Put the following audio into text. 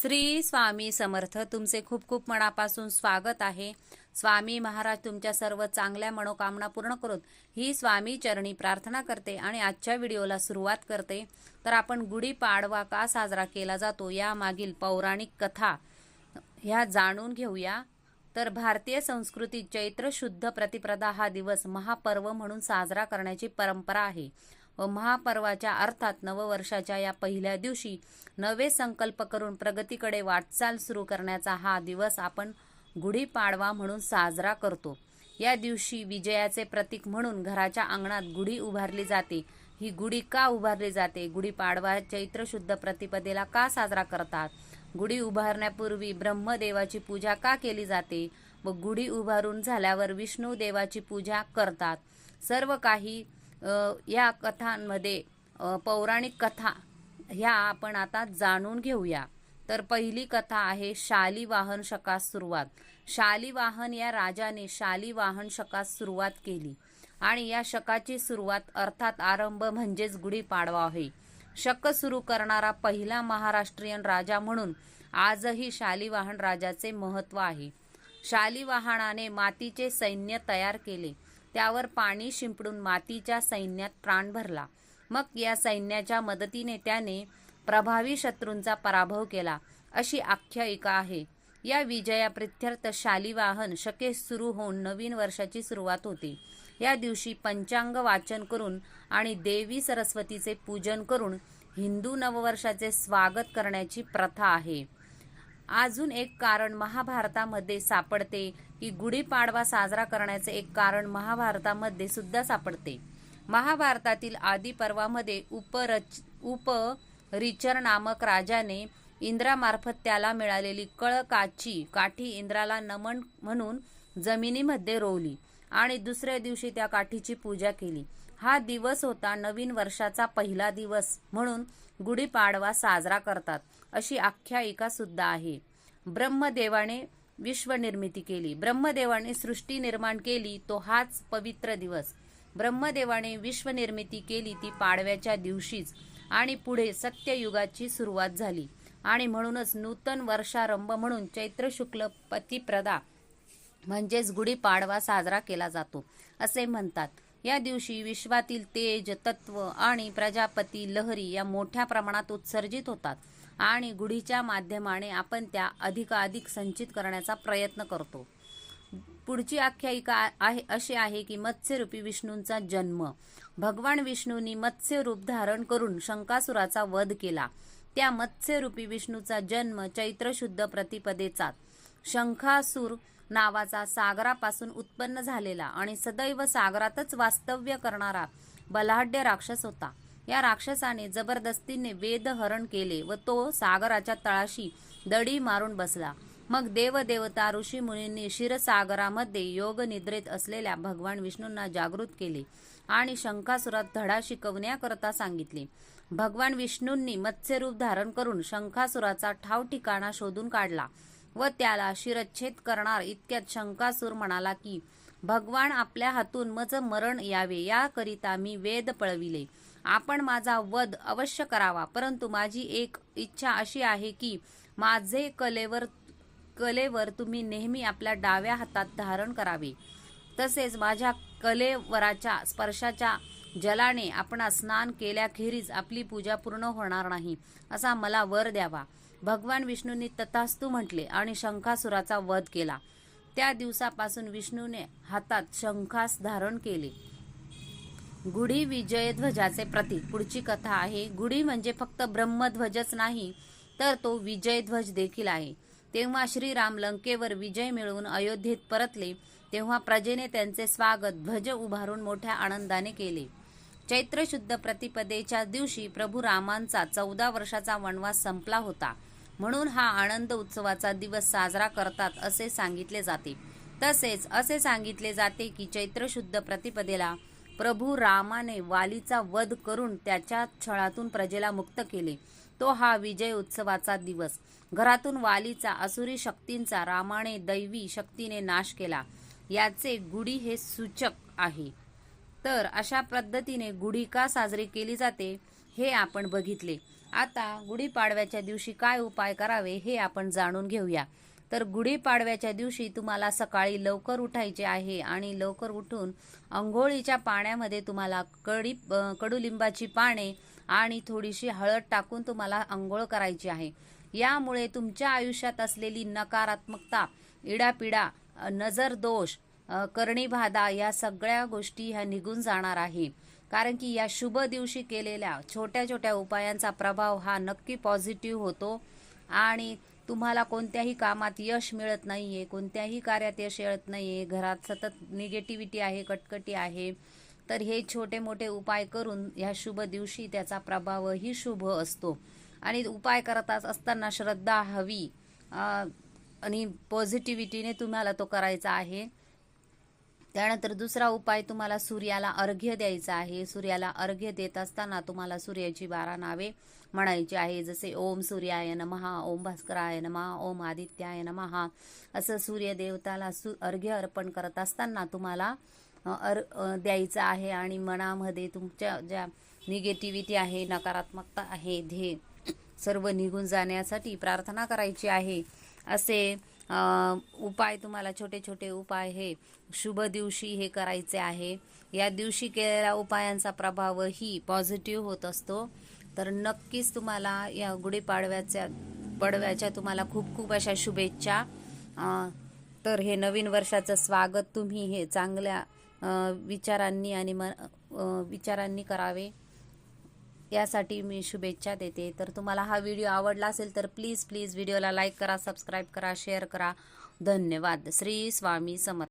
श्री स्वामी समर्थ तुमचे खूप खूप मनापासून स्वागत आहे. स्वामी महाराज तुमच्या सर्व चांगल्या मनोकामना पूर्ण करून ही स्वामी चरणी प्रार्थना करते आणि आजच्या व्हिडिओला सुरुवात करते. तर आपण गुढीपाडवा का साजरा केला जातो यामागील पौराणिक कथा ह्या जाणून घेऊया. तर भारतीय संस्कृतीत चैत्र शुद्ध प्रतिप्रदा हा दिवस महापर्व म्हणून साजरा करण्याची परंपरा आहे. व महापर्वाच्या अर्थात नववर्षाच्या या पहिल्या दिवशी नवे संकल्प करून प्रगतीकडे वाटचाल सुरू करण्याचा हा दिवस आपण गुढीपाडवा म्हणून साजरा करतो. या दिवशी विजयाचे प्रतीक म्हणून घराच्या अंगणात गुढी उभारली जाते. ही गुढी का उभारली जाते? गुढीपाडवा चैत्र शुद्ध प्रतिपदेला का साजरा करतात? गुढी उभारण्यापूर्वी ब्रह्मदेवाची पूजा का केली जाते व गुढी उभारून झाल्यावर विष्णू देवाची पूजा करतात? सर्व काही या कथांमध्ये पौराणिक कथा ह्या आपण आता जाणून घेऊया. तर पहिली कथा आहे शालिवाहन शकास सुरुवात. शालिवाहन या राजाने शालिवाहन शकास सुरुवात केली. आणि या शकाची सुरुवात अर्थात आरंभ म्हणजेच गुढीपाडवा आहे शक सुरू करणारा पहिला महाराष्ट्रीयन राजा म्हणून आजही शालिवाहन राजाचे महत्त्व आहे. शालिवाहनाने मातीचे सैन्य तयार केले. त्यावर पाणी शिंपडून मातीच्या सैन्यात प्राण भरला. मग या सैन्याच्या मदतीने त्याने प्रभावी शत्रूंचा पराभव केला. अशी आख्यायिका आहे. या विजयाप्रित्यर्थ शालिवाहन शके सुरू होऊन नवीन वर्षाची सुरुवात होते. या दिवशी पंचांग वाचन करून आणि देवी सरस्वतीचे पूजन करून हिंदू नववर्षाचे स्वागत करण्याची प्रथा आहे. अजून एक कारण महाभारतामध्ये सापडते. की गुढीपाडवा साजरा करण्याचे एक कारण महाभारतामध्ये सुद्धा सापडते. महाभारतातील आदी पर्वामध्ये उपरच उपरिचर नामक राजाने इंद्रामार्फत त्याला मिळालेली कळकाची काठी इंद्राला नमन म्हणून जमिनीमध्ये रोवली. आणि दुसऱ्या दिवशी त्या काठीची पूजा केली. हा दिवस होता नवीन वर्षाचा पहिला दिवस म्हणून गुढीपाडवा साजरा करतात. अशी आख्यायिका सुद्धा आहे. ब्रह्मदेवाने विश्वनिर्मिती केली. ब्रह्मदेवाने सृष्टी निर्माण केली तो हाच पवित्र दिवस. ब्रह्मदेवाने विश्वनिर्मिती केली ती पाडव्याच्या दिवशीच आणि पुढे सत्ययुगाची सुरुवात झाली. आणि म्हणूनच नूतन वर्षारंभ म्हणून चैत्र शुक्ल पतिप्रदा म्हणजेच गुढीपाडवा साजरा केला जातो असे म्हणतात. या दिवशी विश्वातील तेज तत्व आणि प्रजापती लहरी या मोठ्या प्रमाणात उत्सर्जित होतात आणि गुढीच्या माध्यमाने आपण त्या अधिकाधिक संचित करण्याचा प्रयत्न करतो. पुढची आख्यायिका आहे अशी आहे की मत्स्यरूपी विष्णूंचा जन्म. भगवान विष्णूंनी मत्स्य रूप धारण करून शंकासुराचा वध केला. त्या मत्स्यरूपी विष्णूचा जन्म चैत्रशुद्ध प्रतिपदेचा. शंखासूर नावाचा सागरापासून उत्पन्न झालेला आणि सदैव सागरातच वास्तव्य करणारा बलाढ्य राक्षस होता. या राक्षसाने जबरदस्तीने वेद हरण केले व तो सागराच्या तळाशी दडी मारून बसला. मग देवदेवता ऋषी मुनींनी क्षीरसागरामध्ये योग निद्रेत असलेल्या भगवान विष्णूंना जागृत केले आणि शंखासुरात धडा शिकवण्याकरता सांगितले. भगवान विष्णूंनी मत्स्यरूप धारण करून शंखासुराचा ठाव ठिकाणा शोधून काढला. व त्याला शिरच्छेद करणार इतक्यात शंकासूर म्हणाला की भगवान आपल्या हातून मज मरण यावे याकरिता मी वेद पळविले. आपण माझा वध अवश्य करावा परंतु माझी एक इच्छा अशी आहे की माझे कलेवर कलेवर तुम्ही नेहमी आपल्या डाव्या हातात धारण करावे. तसेच माझ्या कलेवराच्या स्पर्शाच्या जलाने आपण स्नान केल्याखेरीज आपली पूजा पूर्ण होणार नाही असा मला वर द्यावा. भगवान विष्णूंनी तथास्तू म्हटले आणि शंखासुराचा वध केला. त्या दिवसापासून विष्णूने हातात शंखास धारण केले. गुढी विजय ध्वजाचे प्रतीक. पुढची कथा आहे गुढी म्हणजे फक्त ब्रह्मध्वजच नाही तर तो विजय ध्वज देखील आहे. तेव्हा श्रीराम लंकेवर विजय मिळवून अयोध्येत परतले तेव्हा प्रजेने त्यांचे स्वागत ध्वज उभारून मोठ्या आनंदाने केले. चैत्र शुद्ध प्रतिपदेच्या दिवशी प्रभू रामांचा चौदा वर्षाचा वनवास संपला होता. म्हणून हा आनंद उत्सवाचा दिवस साजरा करतात असे सांगितले जाते. तसेच असे सांगितले जाते की चैत्र शुद्ध प्रतिपदेला प्रभू रामाने वालीचा वध करून त्याच्या छळातून प्रजेला मुक्त केले. तो हा विजय उत्सवाचा दिवस. घरातून वालीचा असुरी शक्तींचा रामाने दैवी शक्तीने नाश केला. याचे गुढी हे सूचक आहे. तर अशा पद्धतीने गुढी का साजरी केली जाते? हे आपण बघितले. आता गुढीपाडव्याच्या दिवशी काय उपाय करावे हे आपण जाणून घेऊया. तर गुढीपाडव्याच्या दिवशी तुम्हाला सकाळी लवकर उठायचे आहे आणि लवकर उठून अंघोळीच्या पाण्यामध्ये तुम्हाला कडी कडुलिंबाची पाने आणि थोडीशी हळद टाकून तुम्हाला अंघोळ करायची आहे. यामुळे तुमच्या आयुष्यात असलेली नकारात्मकता इडापिडा नजर दोष करणीबाधा या सगळ्या गोष्टी ह्या निघून जाणार आहे. कारण की या शुभ दिवशी केलेल्या छोट्या छोट्या उपायांचा प्रभाव हा नक्की पॉझिटिव्ह होतो. आणि तुम्हाला कोणत्याही कामात यश मिळत नाही आहे कोणत्याही कार्यात यश मिळत आहे घरात सतत निगेटिव्हिटी आहे कटकटी आहे तर हे छोटे मोठे उपाय करून ह्या शुभ दिवशी त्याचा प्रभावही शुभ असतो. आणि उपाय करत असताना श्रद्धा हवी आणि पॉझिटिव्हिटीने तुम्हाला तो करायचा आहे. त्यानंतर दुसरा उपाय तुम्हाला सूर्याला अर्घ्य द्यायचा आहे. सूर्याला अर्घ्य देत असताना तुम्हाला सूर्याची बारा नावे म्हणायची आहे. जसे ओम सूर्याय नमहा ओम भास्कराय नमहा ओम आदित्याय नमहा असं सूर्यदेवताला सु अर्घ्य अर्पण करत असताना तुम्हाला अर् अर द्यायचं आहे. आणि मनामध्ये तुमच्या ज्या निगेटिव्हिटी आहे नकारात्मकता आहे ध्येय सर्व निघून जाण्यासाठी प्रार्थना करायची आहे. असे उपाय तुम्हाला छोटे छोटे उपाय हे शुभ दिवशी हे करायचे आहे. या दिवशी केलेल्या उपायांचा प्रभावही पॉझिटिव्ह होत असतो. तर नक्कीच तुम्हाला या गुढीपाडव्याच्या पडव्याच्या तुम्हाला खूप खूप अशा शुभेच्छा. तर हे नवीन वर्षाचं स्वागत तुम्ही हे चांगल्या विचारांनी आणि म विचारांनी करावे. यासाठी मी शुभेच्छा देते. तर तुम्हाला हा व्हिडिओ आवडला असेल तर प्लीज प्लीज व्हिडिओला लाईक करा सबस्क्राईब करा शेअर करा. धन्यवाद. श्री स्वामी समर्थ.